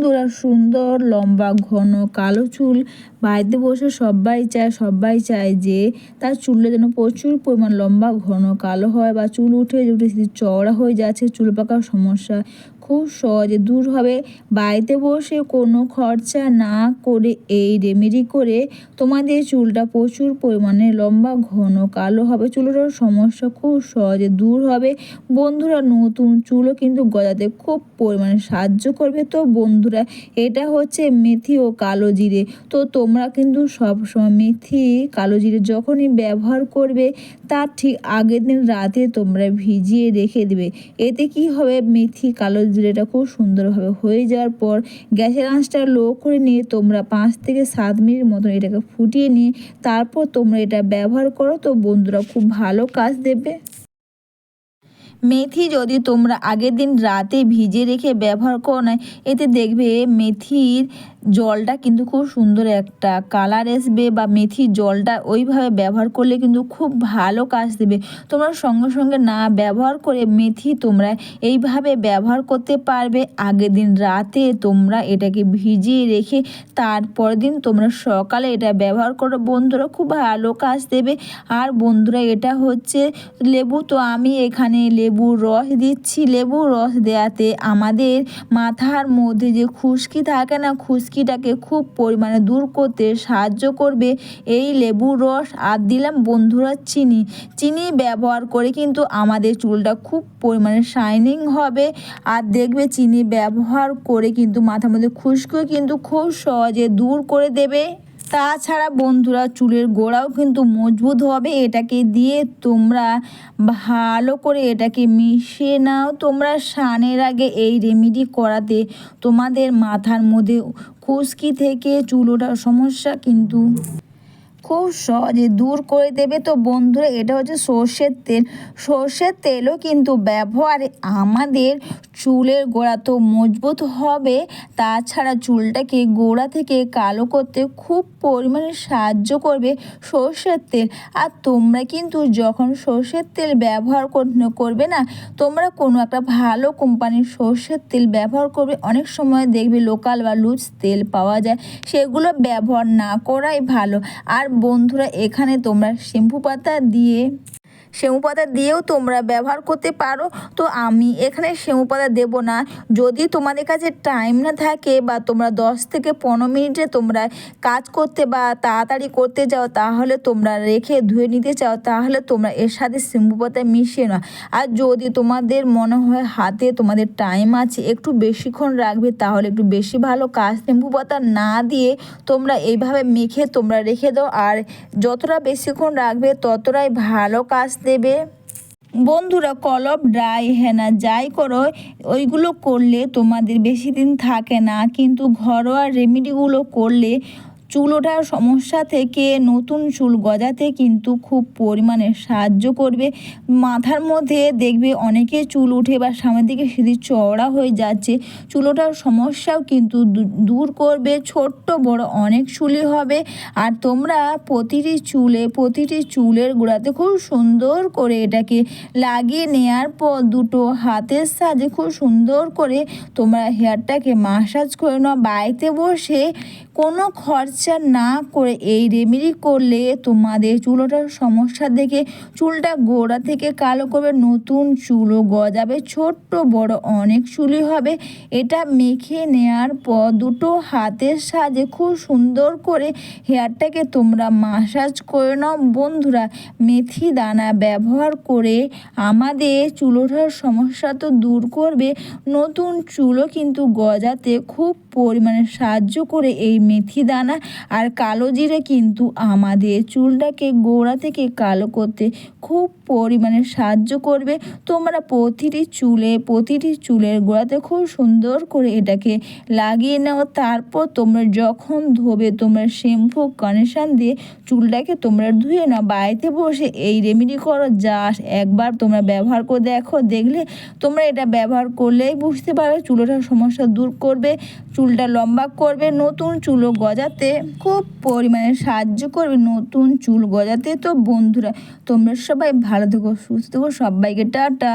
বন্ধুরা সুন্দর, লম্বা, ঘন, কালো চুল। বাড়িতে বসে সবাই চায় সবাই চায় যে তার চুলটা যেন প্রচুর পরিমাণ লম্বা, ঘন, কালো হয় বা চুল উঠে উঠে চওড়া হয়ে যাচ্ছে, চুল পাকার সমস্যা খুব সহজে দূর হবে। বাড়িতে বসে কোনো খরচা না করে এই রেমেডি করে তোমাদের চুলটা প্রচুর পরিমাণে লম্বা, ঘন, কালো হবে। চুলের সমস্যা খুব সহজে দূর হবে। বন্ধুরা, নতুন চুলও কিন্তু গজাতে খুব পরিমাণে সাহায্য করবে। তো বন্ধুরা, এটা হচ্ছে মেথি ও কালো জিরে। তো তোমরা কিন্তু সবসময় মেথি, কালো জিরে যখনই ব্যবহার করবে, তার ঠিক আগের দিন রাতে তোমরা ভিজিয়ে রেখে দেবে। এতে কি হবে? মেথি, কালো জিরেটা খুব সুন্দরভাবে হয়ে যাওয়ার পর গ্যাসের আঁচটা লো করে নিয়ে তোমরা পাঁচ থেকে সাত মিনিট মতন এটাকে ফুটিয়ে নিয়ে তারপর তোমরা এটা ব্যবহার করো। তো বন্ধুরা, খুব ভালো কাজ দেবে। মেথি যদি তোমরা আগের দিন রাতে ভিজে রেখে ব্যবহার করো না এতে দেখবে মেথির জলটা কিন্তু খুব সুন্দর একটা কালার আসবে বা মেথির জলটা ওইভাবে ব্যবহার করলে কিন্তু খুব ভালো কাজ দেবে। তোমরা সঙ্গে সঙ্গে না ব্যবহার করে মেথি তোমরা এইভাবে ব্যবহার করতে পারবে। আগের দিন রাতে তোমরা এটাকে ভিজিয়ে রেখে তারপর দিন তোমরা সকালে এটা ব্যবহার করো। বন্ধুরা, খুব ভালো কাজ দেবে। আর বন্ধুরা, এটা হচ্ছে লেবু। তো আমি এখানে লেবুর রস দিচ্ছি, লেবুর রস দেওয়াতে আমাদের মাথার মধ্যে যে খুশকি থাকে না, খুশকিটাকে খুব পরিমাণে দূর করতে সাহায্য করবে। এই লেবুর রস আর দিলাম বন্ধুরা চিনি। চিনি ব্যবহার করে কিন্তু আমাদের চুলটা খুব পরিমাণে শাইনিং হবে। আর দেখবে চিনি ব্যবহার করে কিন্তু মাথার মধ্যে খুশকিও কিন্তু খুব সহজে দূর করে দেবে। তাছাড়া বন্ধুরা, চুলের গোড়াও কিন্তু মজবুত হবে। এটাকে দিয়ে তোমরা ভালো করে এটাকে মিশিয়ে নাও। তোমরা স্নানের আগে এই রেমেডি করাতে তোমাদের মাথার মধ্যে খুশকি থেকে চুল ওঠার সমস্যা কিন্তু খুব সহজে দূর করে দেবে। তো বন্ধুরা, এটা হচ্ছে সর্ষের তেল। সর্ষের তেলও কিন্তু ব্যবহারে আমাদের চুলের গোড়া তো মজবুত হবে, তাছাড়া চুলটাকে গোড়া থেকে কালো করতে খুব পরিমাণে সাহায্য করবে সর্ষের তেল। আর তোমরা কিন্তু যখন সর্ষের তেল ব্যবহার করবে না, তোমরা কোনো একটা ভালো কোম্পানির সর্ষের তেল ব্যবহার করবে। অনেক সময় দেখবে লোকাল বা লুজ তেল পাওয়া যায়, সেগুলো ব্যবহার না করাই ভালো। আর বন্ধুরা, এখানে তোমরা শ্যাম্পু পাতা দিয়ে শ্যাম্পু পাতা দিয়েও তোমরা ব্যবহার করতে পারো। তো আমি এখানে শ্যাম্পু পাতা দেবো না। যদি তোমাদের কাছে টাইম না থাকে বা তোমরা দশ থেকে পনেরো মিনিটে তোমরা কাজ করতে বা তাড়াতাড়ি করতে যাও, তাহলে তোমরা রেখে ধুয়ে নিতে চাও, তাহলে তোমরা এর সাথে শ্যাম্পু পাতা মিশিয়ে নাও। আর যদি তোমাদের মনে হয় হাতে তোমাদের টাইম আছে, একটু বেশিক্ষণ রাখবে, তাহলে একটু বেশি ভালো কাজ শ্যাম্পু পাতা না দিয়ে তোমরা এইভাবে মেখে তোমরা রেখে দাও। আর যতটা বেশিক্ষণ রাখবে, ততটাই ভালো কাজ দেবে। বন্ধুরা কলপ ড্রাই হেনা, যাই করো, ওইগুলো করলে তোমাদের বেশি দিন থাকে না, কিন্তু ঘরোয়া রেমেডিগুলো করলে চুল ওঠার সমস্যা থেকে নতুন চুল গজাতে কিন্তু খুব পরিমাণে সাহায্য করবে। মাথার মধ্যে দেখবে অনেকে চুল উঠে বা সামনের দিকে সিঁড়ি চওড়া হয়ে যাচ্ছে। চুল ওঠার সমস্যাও কিন্তু দূর করবে। ছোট্ট বড় অনেক চুলই হবে। আর তোমরা প্রতিটি চুলে, প্রতিটি চুলের গোড়াতে খুব সুন্দর করে এটাকে লাগিয়ে নেওয়ার পর দুটো হাতের সাহায্যে খুব সুন্দর করে তোমরা হেয়ারটাকে মাসাজ করে নাও। বাড়িতে বসে কোনো খরচা না করে এই রেমেডি করলে তোমাদের চুলোটার সমস্যা দেখে চুলটা গোড়া থেকে কালো করবে, নতুন চুলও গজাবে, ছোট্ট বড় অনেক চুলই হবে। এটা মেখে নেওয়ার পর দুটো হাতের সাহায্যে খুব সুন্দর করে হেয়ারটাকে তোমরা মাসাজ করে নাও। বন্ধুরা, মেথি দানা ব্যবহার করে আমাদের চুলোটার সমস্যা তো দূর করবে। নতুন চুলও কিন্তু গজাতে খুব পরিমাণে সাহায্য করে এই মেথি দানা আর কালো জিরে কিন্তু আমাদের চুলটাকে গোড়া থেকে কালো করতে খুব পরিমাণে সাহায্য করবে। তোমরা প্রতিটি চুলে, প্রতিটি চুলের গোড়াতে খুব সুন্দর করে এটাকে লাগিয়ে নাও। তারপর তোমরা যখন ধোবে, তোমরা শ্যাম্পু, কন্ডিশন দিয়ে চুলটাকে তোমরা ধুয়ে নাও। বাড়িতে বসে এই রেমেডি করো, জাস্ট একবার তোমরা ব্যবহার করে দেখো। দেখলে তোমরা এটা ব্যবহার করলেই বুঝতে পারবে চুলোটার সমস্যা দূর করবে। চুলটা লম্বা করবে, নতুন চুলও গজাতে খুব পরিমাণে সাহায্য করবে নতুন চুল গজাতে। তো বন্ধুরা, তোমরা সবাই ভালো থেকো, সুস্থ থেকো, সবাইকে টাটা।